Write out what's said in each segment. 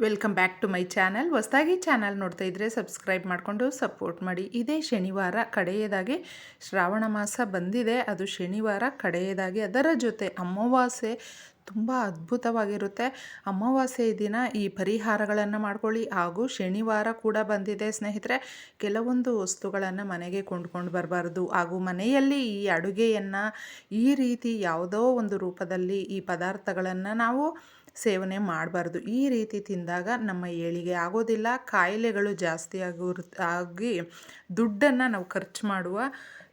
Welcome back to my channel ಹೊಸದಾಗಿ channel ನೋಡ್ತಾ ಇದ್ದರೆ ಸಬ್ಸ್ಕ್ರೈಬ್ ಮಾಡಿಕೊಂಡು ಸಪೋರ್ಟ್ ಮಾಡಿ. ಇದೇ ಶನಿವಾರ ಕಡೆಯದಾಗಿ ಶ್ರಾವಣ ಮಾಸ ಬಂದಿದೆ. ಅದು ಶನಿವಾರ ಕಡೆಯದಾಗಿ. ಅದರ ಜೊತೆ ಅಮಾವಾಸ್ಯೆ ತುಂಬ ಅದ್ಭುತವಾಗಿರುತ್ತೆ. ಅಮಾವಾಸ್ಯೆ ದಿನ ಈ ಪರಿಹಾರಗಳನ್ನು ಮಾಡ್ಕೊಳ್ಳಿ. ಹಾಗೂ ಶನಿವಾರ ಕೂಡ ಬಂದಿದೆ ಸ್ನೇಹಿತರೆ. ಕೆಲವೊಂದು ವಸ್ತುಗಳನ್ನು ಮನೆಗೆ ಕೊಂಡ್ಕೊಂಡು ಬರಬಾರ್ದು. ಹಾಗೂ ಮನೆಯಲ್ಲಿ ಈ ಅಡುಗೆಯನ್ನು ಈ ರೀತಿ ಯಾವುದೋ ಒಂದು ರೂಪದಲ್ಲಿ ಈ ಪದಾರ್ಥಗಳನ್ನು ನಾವು ಸೇವನೆ ಮಾಡಬಾರ್ದು. ಈ ರೀತಿ ತಿಂದಾಗ ನಮ್ಮ ಏಳಿಗೆ ಆಗೋದಿಲ್ಲ, ಕಾಯಿಲೆಗಳು ಜಾಸ್ತಿ ಆಗಿ ದುಡ್ಡನ್ನು ನಾವು ಖರ್ಚು ಮಾಡುವ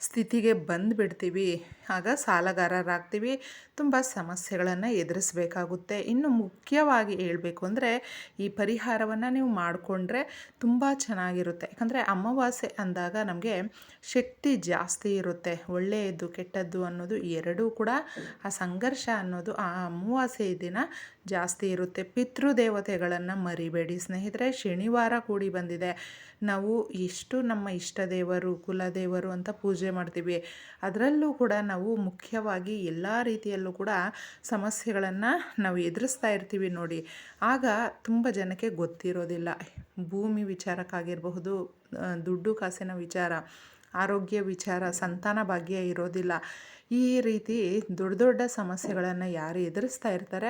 ಸ್ಥಿತಿಗೆ ಬಂದುಬಿಡ್ತೀವಿ. ಆಗ ಸಾಲಗಾರರಾಗ್ತೀವಿ. ತುಂಬ ಸಮಸ್ಯೆಗಳನ್ನು ಎದುರಿಸಬೇಕಾಗುತ್ತೆ. ಇನ್ನು ಮುಖ್ಯವಾಗಿ ಹೇಳಬೇಕು ಅಂದರೆ, ಈ ಪರಿಹಾರವನ್ನು ನೀವು ಮಾಡಿಕೊಂಡ್ರೆ ತುಂಬ ಚೆನ್ನಾಗಿರುತ್ತೆ. ಯಾಕಂದರೆ ಅಮಾವಾಸ್ಯೆ ಅಂದಾಗ ನಮಗೆ ಶಕ್ತಿ ಜಾಸ್ತಿ ಇರುತ್ತೆ. ಒಳ್ಳೆಯದು, ಕೆಟ್ಟದ್ದು ಅನ್ನೋದು ಎರಡೂ ಕೂಡ, ಆ ಸಂಘರ್ಷ ಅನ್ನೋದು ಆ ಅಮಾವಾಸ್ಯೆ ದಿನ ಜಾಸ್ತಿ ಇರುತ್ತೆ. ಪಿತೃದೇವತೆಗಳನ್ನು ಮರಿಬೇಡಿ. ಸ್ನೇಹಿತರೆ, ಶನಿವಾರ ಕೂಡಿ ಬಂದಿದೆ. ನಾವು ಎಷ್ಟು ನಮ್ಮ ಇಷ್ಟ ದೇವರು ಕುಲದೇವರು ಅಂತ ಪೂಜೆ ಮಾಡ್ತೀವಿ. ಅದರಲ್ಲೂ ಕೂಡ ನಾವು ಮುಖ್ಯವಾಗಿ ಎಲ್ಲ ರೀತಿಯಲ್ಲೂ ಕೂಡ ಸಮಸ್ಯೆಗಳನ್ನು ನಾವು ಎದುರಿಸ್ತಾ ಇರ್ತೀವಿ ನೋಡಿ. ಆಗ ತುಂಬ ಜನಕ್ಕೆ ಗೊತ್ತಿರೋದಿಲ್ಲ. ಭೂಮಿ ವಿಚಾರಕ್ಕಾಗಿರಬಹುದು ದುಡ್ಡು ಕಾಸಿನ ವಿಚಾರ, ಆರೋಗ್ಯ ವಿಚಾರ, ಸಂತಾನ ಭಾಗ್ಯ ಇರೋದಿಲ್ಲ. ಈ ರೀತಿ ದೊಡ್ಡ ದೊಡ್ಡ ಸಮಸ್ಯೆಗಳನ್ನು ಯಾರು ಎದುರಿಸ್ತಾ ಇರ್ತಾರೆ,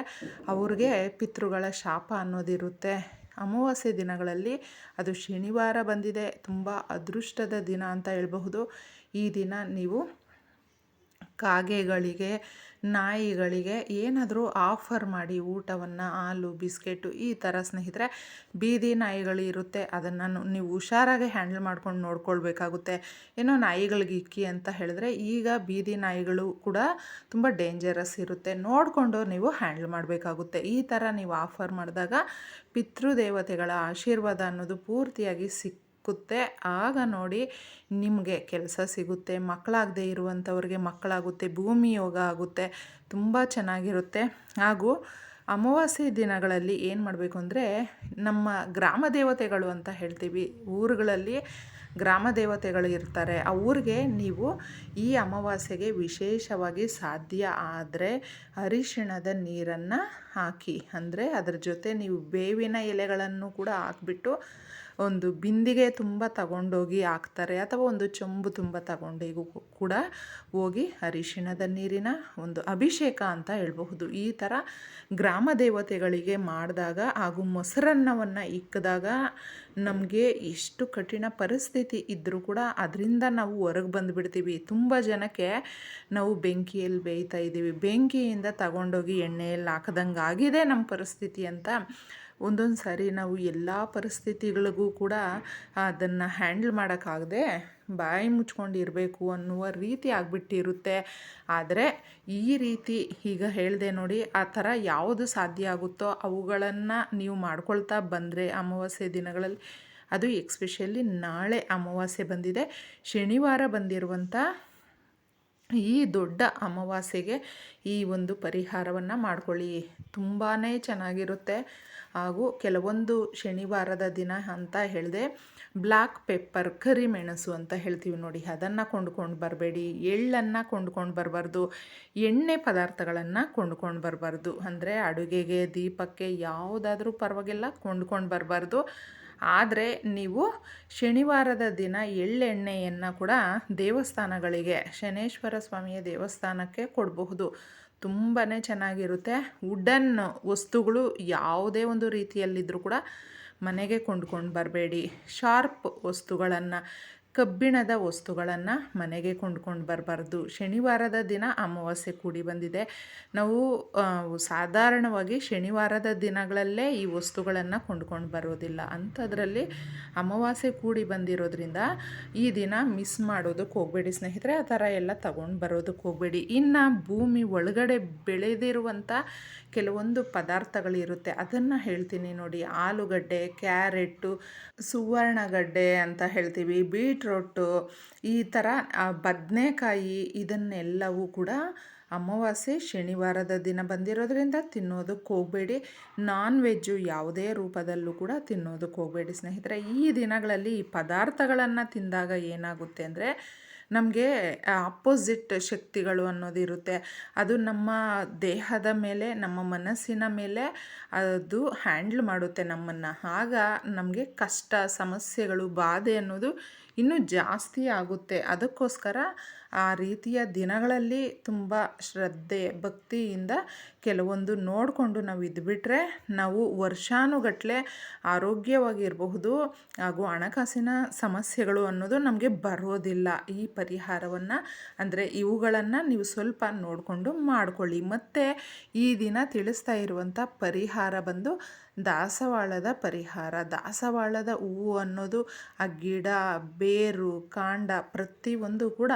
ಅವ್ರಿಗೆ ಪಿತೃಗಳ ಶಾಪ ಅನ್ನೋದಿರುತ್ತೆ. ಅಮಾವಾಸ್ಯೆ ದಿನಗಳಲ್ಲಿ ಅದು ಶನಿವಾರ ಬಂದಿದೆ. ತುಂಬ ಅದೃಷ್ಟದ ದಿನ ಅಂತ ಹೇಳಬಹುದು. ಈ ದಿನ ನೀವು ಕಾಗೆಗಳಿಗೆ, ನಾಯಿಗಳಿಗೆ ಏನಾದರೂ ಆಫರ್ ಮಾಡಿ ಊಟವನ್ನು, ಹಾಲು, ಬಿಸ್ಕೆಟು ಈ ಥರ ಸ್ನೇಹಿತರೆ, ಬೀದಿ ನಾಯಿಗಳು ಇರುತ್ತೆ. ಅದನ್ನು ನೀವು ಹುಷಾರಾಗಿ ಹ್ಯಾಂಡಲ್ ಮಾಡ್ಕೊಂಡು ನೋಡ್ಕೊಳ್ಬೇಕಾಗುತ್ತೆ. ಏನೋ ನಾಯಿಗಳಿಗೆ ಇಕ್ಕಿ ಅಂತ ಹೇಳಿದ್ರೆ ಈಗ ಬೀದಿ ನಾಯಿಗಳು ಕೂಡ ತುಂಬ ಡೇಂಜರಸ್ ಇರುತ್ತೆ. ನೋಡಿಕೊಂಡು ನೀವು ಹ್ಯಾಂಡಲ್ ಮಾಡಬೇಕಾಗುತ್ತೆ. ಈ ಥರ ನೀವು ಆಫರ್ ಮಾಡಿದಾಗ ಪಿತೃದೇವತೆಗಳ ಆಶೀರ್ವಾದ ಅನ್ನೋದು ಪೂರ್ತಿಯಾಗಿ ಸಿಕ್ ಸಿಕ್ಕುತ್ತೆ. ಆಗ ನೋಡಿ ನಿಮಗೆ ಕೆಲಸ ಸಿಗುತ್ತೆ, ಮಕ್ಕಳಾಗದೇ ಇರುವಂಥವ್ರಿಗೆ ಮಕ್ಕಳಾಗುತ್ತೆ, ಭೂಮಿ ಯೋಗ ಆಗುತ್ತೆ, ತುಂಬ ಚೆನ್ನಾಗಿರುತ್ತೆ. ಹಾಗೂ ಅಮಾವಾಸ್ಯೆ ದಿನಗಳಲ್ಲಿ ಏನು ಮಾಡಬೇಕು ಅಂದರೆ ನಮ್ಮ ಗ್ರಾಮ ದೇವತೆಗಳು ಅಂತ ಹೇಳ್ತೀವಿ. ಊರುಗಳಲ್ಲಿ ಗ್ರಾಮ ದೇವತೆಗಳು ಇರ್ತಾರೆ. ಆ ಊರಿಗೆ ನೀವು ಈ ಅಮಾವಾಸ್ಯೆಗೆ ವಿಶೇಷವಾಗಿ ಸಾಧ್ಯ ಆದರೆ ಅರಿಶಿಣದ ನೀರನ್ನು ಹಾಕಿ. ಅಂದರೆ ಅದರ ಜೊತೆ ನೀವು ಬೇವಿನ ಎಲೆಗಳನ್ನು ಕೂಡ ಹಾಕ್ಬಿಟ್ಟು ಒಂದು ಬಿಂದಿಗೆ ತುಂಬ ತಗೊಂಡೋಗಿ ಹಾಕ್ತಾರೆ ಅಥವಾ ಒಂದು ಚೊಂಬು ತುಂಬ ತಗೊಂಡಿಗೂ ಕೂಡ ಹೋಗಿ ಅರಿಶಿಣದ ನೀರಿನ ಒಂದು ಅಭಿಷೇಕ ಅಂತ ಹೇಳಬಹುದು. ಈ ಥರ ಗ್ರಾಮ ದೇವತೆಗಳಿಗೆ ಮಾಡಿದಾಗ ಹಾಗೂ ಮೊಸರನ್ನವನ್ನು ಇಕ್ಕಿದಾಗ ನಮಗೆ ಎಷ್ಟು ಕಠಿಣ ಪರಿಸ್ಥಿತಿ ಇದ್ದರೂ ಕೂಡ ಅದರಿಂದ ನಾವು ಹೊರಗೆ ಬಂದುಬಿಡ್ತೀವಿ. ತುಂಬ ಜನಕ್ಕೆ ನಾವು ಬೆಂಕಿಯಲ್ಲಿ ಬೇಯ್ತಾ ಇದ್ದೀವಿ. ಬೆಂಕಿಯಿಂದ ತಗೊಂಡೋಗಿ ಎಣ್ಣೆಯಲ್ಲಿ ಹಾಕದಂಗೆ ಆಗಿದೆ ನಮ್ಮ ಪರಿಸ್ಥಿತಿ ಅಂತ ಒಂದೊಂದು ಸಾರಿ ನಾವು ಎಲ್ಲ ಪರಿಸ್ಥಿತಿಗಳಿಗೂ ಕೂಡ ಅದನ್ನು ಹ್ಯಾಂಡಲ್ ಮಾಡೋಕ್ಕಾಗದೆ ಬಾಯಿ ಮುಚ್ಕೊಂಡಿರಬೇಕು ಅನ್ನುವ ರೀತಿ ಆಗಿಬಿಟ್ಟಿರುತ್ತೆ. ಆದರೆ ಈ ರೀತಿ ಈಗ ಹೇಳಿದೆ ನೋಡಿ ಆ ಥರ ಯಾವುದು ಸಾಧ್ಯ ಆಗುತ್ತೋ ಅವುಗಳನ್ನು ನೀವು ಮಾಡ್ಕೊಳ್ತಾ ಬಂದರೆ ಅಮಾವಾಸ್ಯೆ ದಿನಗಳಲ್ಲಿ, ಅದು ಎಕ್ಸ್ಪೆಷಲಿ ನಾಳೆ ಅಮಾವಾಸ್ಯೆ ಬಂದಿದೆ. ಶನಿವಾರ ಬಂದಿರುವಂಥ ಈ ದೊಡ್ಡ ಅಮಾವಾಸ್ಯೆಗೆ ಈ ಒಂದು ಪರಿಹಾರವನ್ನು ಮಾಡ್ಕೊಳ್ಳಿ. ತುಂಬಾ ಚೆನ್ನಾಗಿರುತ್ತೆ. ಹಾಗೂ ಕೆಲವೊಂದು ಶನಿವಾರದ ದಿನ ಅಂತ ಹೇಳಿದೆ ಬ್ಲ್ಯಾಕ್ ಪೆಪ್ಪರ್ ಕರಿಮೆಣಸು ಅಂತ ಹೇಳ್ತೀವಿ ನೋಡಿ. ಅದನ್ನು ಕೊಂಡ್ಕೊಂಡು ಬರಬೇಡಿ. ಎಳ್ಳನ್ನು ಕೊಂಡ್ಕೊಂಡು ಬರಬಾರ್ದು. ಎಣ್ಣೆ ಪದಾರ್ಥಗಳನ್ನು ಕೊಂಡ್ಕೊಂಡು ಬರಬಾರ್ದು. ಅಂದರೆ ಅಡುಗೆಗೆ, ದೀಪಕ್ಕೆ ಯಾವುದಾದ್ರೂ ಪರವಾಗಿಲ್ಲ, ಕೊಂಡ್ಕೊಂಡು ಬರಬಾರ್ದು. ಆದರೆ ನೀವು ಶನಿವಾರದ ದಿನ ಎಳ್ಳೆಣ್ಣೆಯನ್ನು ಕೂಡ ದೇವಸ್ಥಾನಗಳಿಗೆ, ಶನೇಶ್ವರ ಸ್ವಾಮಿಯ ದೇವಸ್ಥಾನಕ್ಕೆ ಕೊಡಬಹುದು. ತುಂಬಾ ಚೆನ್ನಾಗಿರುತ್ತೆ. ವುಡನ್ ವಸ್ತುಗಳು ಯಾವುದೇ ಒಂದು ರೀತಿಯಲ್ಲಿದ್ದರೂ ಕೂಡ ಮನೆಗೆ ಕೊಂಡ್ಕೊಂಡು ಬರಬೇಡಿ. ಶಾರ್ಪ್ ವಸ್ತುಗಳನ್ನು ಕಬ್ಬಿಣದ ವಸ್ತುಗಳನ್ನು ಮನೆಗೆ ಕೊಂಡ್ಕೊಂಡು ಬರಬಾರ್ದು. ಶನಿವಾರದ ದಿನ ಅಮಾವಾಸ್ಯೆ ಕೂಡಿ ಬಂದಿದೆ. ನಾವು ಸಾಧಾರಣವಾಗಿ ಶನಿವಾರದ ದಿನಗಳಲ್ಲೇ ಈ ವಸ್ತುಗಳನ್ನು ಕೊಂಡ್ಕೊಂಡು ಬರೋದಿಲ್ಲ. ಅಂಥದ್ರಲ್ಲಿ ಅಮಾವಾಸ್ಯೆ ಕೂಡಿ ಬಂದಿರೋದ್ರಿಂದ ಈ ದಿನ ಮಿಸ್ ಮಾಡೋದಕ್ಕೆ ಹೋಗಬೇಡಿ ಸ್ನೇಹಿತರೆ. ಆ ಥರ ಎಲ್ಲ ತಗೊಂಡು ಬರೋದಕ್ಕೆ ಹೋಗಬೇಡಿ. ಇನ್ನು ಭೂಮಿ ಒಳಗಡೆ ಬೆಳೆದಿರುವಂಥ ಕೆಲವೊಂದು ಪದಾರ್ಥಗಳಿರುತ್ತೆ. ಅದನ್ನು ಹೇಳ್ತೀನಿ ನೋಡಿ. ಆಲೂಗಡ್ಡೆ, ಕ್ಯಾರೆಟ್ಟು, ಸುವರ್ಣಗಡ್ಡೆ ಅಂತ ಹೇಳ್ತೀವಿ. ಬೀಟ್ರೋಟು, ಈ ಥರ ಬದನೆಕಾಯಿ ಇದನ್ನೆಲ್ಲವೂ ಕೂಡ ಅಮಾವಾಸ್ಯೆ ಶನಿವಾರದ ದಿನ ಬಂದಿರೋದ್ರಿಂದ ತಿನ್ನೋದಕ್ಕೆ ಹೋಗಬೇಡಿ. ನಾನ್ ವೆಜ್ಜು ಯಾವುದೇ ರೂಪದಲ್ಲೂ ಕೂಡ ತಿನ್ನೋದಕ್ಕೆ ಹೋಗಬೇಡಿ ಸ್ನೇಹಿತರೆ. ಈ ದಿನಗಳಲ್ಲಿ ಈ ಪದಾರ್ಥಗಳನ್ನು ತಿಂದಾಗ ಏನಾಗುತ್ತೆ ಅಂದರೆ, ನಮಗೆ ಅಪೋಸಿಟ್ ಶಕ್ತಿಗಳು ಅನ್ನೋದು ಇರುತ್ತೆ. ಅದು ನಮ್ಮ ದೇಹದ ಮೇಲೆ, ನಮ್ಮ ಮನಸ್ಸಿನ ಮೇಲೆ ಅದು ಹ್ಯಾಂಡ್ಲ್ ಮಾಡುತ್ತೆ ನಮ್ಮನ್ನು. ಆಗ ನಮಗೆ ಕಷ್ಟ, ಸಮಸ್ಯೆಗಳು, ಬಾಧೆ ಅನ್ನೋದು ಇನ್ನೂ ಜಾಸ್ತಿ ಆಗುತ್ತೆ. ಅದಕ್ಕೋಸ್ಕರ ಆ ರೀತಿಯ ದಿನಗಳಲ್ಲಿ ತುಂಬ ಶ್ರದ್ಧೆ, ಭಕ್ತಿಯಿಂದ ಕೆಲವೊಂದು ನೋಡಿಕೊಂಡು ನಾವು ಇದ್ಬಿಟ್ರೆ ನಾವು ವರ್ಷಾನುಗಟ್ಟಲೆ ಆರೋಗ್ಯವಾಗಿರಬಹುದು. ಹಾಗೂ ಹಣಕಾಸಿನ ಸಮಸ್ಯೆಗಳು ಅನ್ನೋದು ನಮಗೆ ಬರೋದಿಲ್ಲ. ಈ ಪರಿಹಾರವನ್ನು ಅಂದರೆ ಇವುಗಳನ್ನು ನೀವು ಸ್ವಲ್ಪ ನೋಡಿಕೊಂಡು ಮಾಡಿಕೊಳ್ಳಿ. ಮತ್ತು ಈ ದಿನ ತಿಳಿಸ್ತಾ ಇರುವಂಥ ಪರಿಹಾರ ಬಂದು ದಾಸವಾಳದ ಪರಿಹಾರ. ದಾಸವಾಳದ ಹೂವು ಅನ್ನೋದು ಆ ಗಿಡ, ಬೇರು, ಕಾಂಡ ಪ್ರತಿಯೊಂದು ಕೂಡ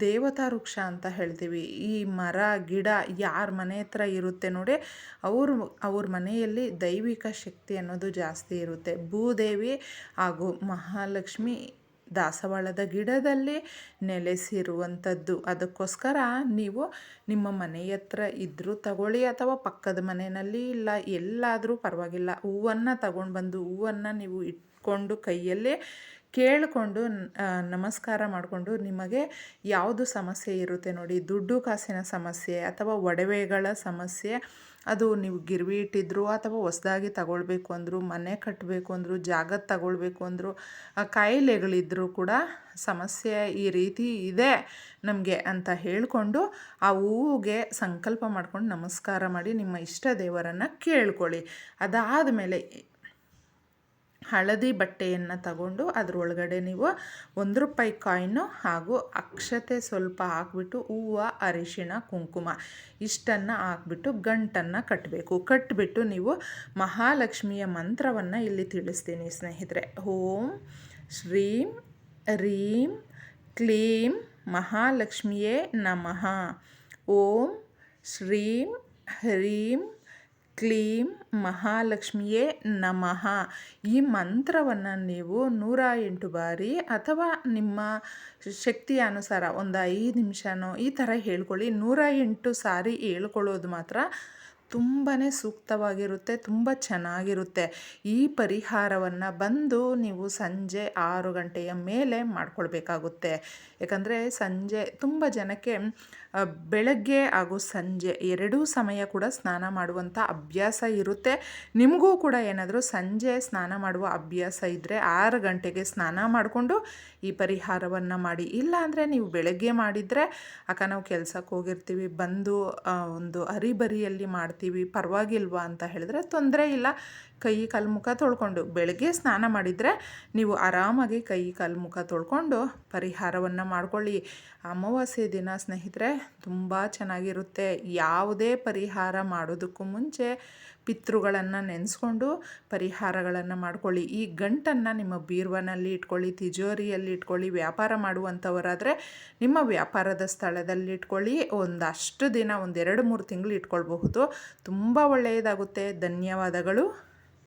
ದೇವತಾ ವೃಕ್ಷ ಅಂತ ಹೇಳ್ತೀವಿ. ಈ ಮರ, ಗಿಡ ಯಾರ ಮನೆ ಹತ್ರ ಇರುತ್ತೆ ನೋಡಿ, ಅವರು, ಅವ್ರ ಮನೆಯಲ್ಲಿ ದೈವಿಕ ಶಕ್ತಿ ಅನ್ನೋದು ಜಾಸ್ತಿ ಇರುತ್ತೆ. ಭೂದೇವಿ ಹಾಗೂ ಮಹಾಲಕ್ಷ್ಮಿ ದಾಸವಾಳದ ಗಿಡದಲ್ಲಿ ನೆಲೆಸಿರುವಂಥದ್ದು. ಅದಕ್ಕೋಸ್ಕರ ನೀವು ನಿಮ್ಮ ಮನೆ ಹತ್ರ ಇದ್ದರೂ ತಗೊಳ್ಳಿ ಅಥವಾ ಪಕ್ಕದ ಮನೆಯಲ್ಲಿ ಇಲ್ಲ, ಎಲ್ಲಾದರೂ ಪರವಾಗಿಲ್ಲ. ಹೂವನ್ನು ತಗೊಂಡು ಬಂದು ಹೂವನ್ನು ನೀವು ಇಟ್ಕೊಂಡು ಕೈಯಲ್ಲೇ ಕೇಳಿಕೊಂಡು ನಮಸ್ಕಾರ ಮಾಡಿಕೊಂಡು ನಿಮಗೆ ಯಾವುದು ಸಮಸ್ಯೆ ಇರುತ್ತೆ ನೋಡಿ. ದುಡ್ಡು ಕಾಸಿನ ಸಮಸ್ಯೆ ಅಥವಾ ಒಡವೆಗಳ ಸಮಸ್ಯೆ, ಅದು ನೀವು ಗಿರ್ವಿ ಇಟ್ಟಿದ್ರು ಅಥವಾ ಹೊಸ್ದಾಗಿ ತಗೊಳ್ಬೇಕು ಅಂದರು, ಮನೆ ಕಟ್ಟಬೇಕು ಅಂದರು, ಜಾಗ ತಗೊಳ್ಬೇಕು ಅಂದರು ಕಾಯಿಲೆಗಳಿದ್ದರೂ ಕೂಡ ಸಮಸ್ಯೆ ಈ ರೀತಿ ಇದೆ ನಮಗೆ ಅಂತ ಹೇಳಿಕೊಂಡು ಆ ಹೂವಿಗೆ ಸಂಕಲ್ಪ ಮಾಡ್ಕೊಂಡು ನಮಸ್ಕಾರ ಮಾಡಿ ನಿಮ್ಮ ಇಷ್ಟ ದೇವರನ್ನು ಕೇಳ್ಕೊಳ್ಳಿ. ಅದಾದ ಮೇಲೆ ಹಳದಿ ಬಟ್ಟೆಯನ್ನು ತಗೊಂಡು ಅದರೊಳಗಡೆ ನೀವು ಒಂದು ರೂಪಾಯಿ ಕಾಯಿನು ಹಾಗೂ ಅಕ್ಷತೆ ಸ್ವಲ್ಪ ಹಾಕ್ಬಿಟ್ಟು ಹೂವು, ಅರಿಶಿಣ, ಕುಂಕುಮ ಇಷ್ಟನ್ನು ಹಾಕ್ಬಿಟ್ಟು ಗಂಟನ್ನು ಕಟ್ಟಬೇಕು ಕಟ್ಟಿಬಿಟ್ಟು ನೀವು ಮಹಾಲಕ್ಷ್ಮಿಯ ಮಂತ್ರವನ್ನು ಇಲ್ಲಿ ತಿಳಿಸ್ತೀನಿ ಸ್ನೇಹಿತರೆ. ಓಂ ಶ್ರೀಂ ರೀಂ ಕ್ಲೀಂ ಮಹಾಲಕ್ಷ್ಮಿಯೇ ನಮಃ. ಓಂ ಶ್ರೀಂ ಹ್ರೀಂ ಕ್ಲೀಂ ಮಹಾಲಕ್ಷ್ಮಿಯೇ ನಮಃ. ಈ ಮಂತ್ರವನ್ನು ನೀವು ನೂರ ಎಂಟು ಬಾರಿ ಅಥವಾ ನಿಮ್ಮ ಶಕ್ತಿಯ ಅನುಸಾರ ಒಂದು ಐದು ನಿಮಿಷನೋ ಈ ಥರ ಹೇಳ್ಕೊಳ್ಳಿ. ನೂರ ಎಂಟು ಸಾರಿ ಹೇಳ್ಕೊಳ್ಳೋದು ಮಾತ್ರ ತುಂಬಾ ಸೂಕ್ತವಾಗಿರುತ್ತೆ, ತುಂಬ ಚೆನ್ನಾಗಿರುತ್ತೆ. ಈ ಪರಿಹಾರವನ್ನು ಬಂದು ನೀವು ಸಂಜೆ ಆರು ಗಂಟೆಯ ಮೇಲೆ ಮಾಡಿಕೊಳ್ಬೇಕಾಗುತ್ತೆ. ಯಾಕಂದರೆ ಸಂಜೆ ತುಂಬ ಜನಕ್ಕೆ ಬೆಳಗ್ಗೆ ಹಾಗೂ ಸಂಜೆ ಎರಡೂ ಸಮಯ ಕೂಡ ಸ್ನಾನ ಮಾಡುವಂಥ ಅಭ್ಯಾಸ ಇರುತ್ತೆ. ನಿಮಗೂ ಕೂಡ ಏನಾದರೂ ಸಂಜೆ ಸ್ನಾನ ಮಾಡುವ ಅಭ್ಯಾಸ ಇದ್ದರೆ ಆರು ಗಂಟೆಗೆ ಸ್ನಾನ ಮಾಡಿಕೊಂಡು ಈ ಪರಿಹಾರವನ್ನು ಮಾಡಿ. ಇಲ್ಲ ಅಂದರೆ ನೀವು ಬೆಳಗ್ಗೆ ಮಾಡಿದರೆ, ಅಕ್ಕ ನಾವು ಕೆಲಸಕ್ಕೆ ಹೋಗಿರ್ತೀವಿ, ಬಂದು ಒಂದು ಅರಿಬರಿಯಲ್ಲಿ ಮಾಡ್ತೀವಿ ಪರವಾಗಿಲ್ವಾ ಅಂತ ಹೇಳಿದ್ರೆ ತೊಂದರೆ ಇಲ್ಲ. ಕೈ, ಕಾಲು, ಮುಖ ತೊಳ್ಕೊಂಡು ಬೆಳಗ್ಗೆ ಸ್ನಾನ ಮಾಡಿದರೆ ನೀವು ಆರಾಮಾಗಿ ಕೈ, ಕಾಲು, ಮುಖ ತೊಳ್ಕೊಂಡು ಪರಿಹಾರವನ್ನು ಮಾಡ್ಕೊಳ್ಳಿ. ಅಮಾವಾಸ್ಯೆ ದಿನ ಸ್ನೇಹಿತರೆ, ತುಂಬ ಚೆನ್ನಾಗಿರುತ್ತೆ. ಯಾವುದೇ ಪರಿಹಾರ ಮಾಡೋದಕ್ಕೂ ಮುಂಚೆ ಪಿತೃಗಳನ್ನು ನೆನೆಸ್ಕೊಂಡು ಪರಿಹಾರಗಳನ್ನು ಮಾಡ್ಕೊಳ್ಳಿ. ಈ ಗಂಟನ್ನು ನಿಮ್ಮ ಬೀರ್ವನಲ್ಲಿ ಇಟ್ಕೊಳ್ಳಿ, ತಿಜೋರಿಯಲ್ಲಿ ಇಟ್ಕೊಳ್ಳಿ, ವ್ಯಾಪಾರ ಮಾಡುವಂಥವರಾದರೆ ನಿಮ್ಮ ವ್ಯಾಪಾರದ ಸ್ಥಳದಲ್ಲಿ ಇಟ್ಕೊಳ್ಳಿ. ಒಂದಷ್ಟು ದಿನ, ಒಂದೆರಡು ಮೂರು ತಿಂಗಳು ಇಟ್ಕೊಳ್ಬಹುದು. ತುಂಬ ಒಳ್ಳೆಯದಾಗುತ್ತೆ. ಧನ್ಯವಾದಗಳು.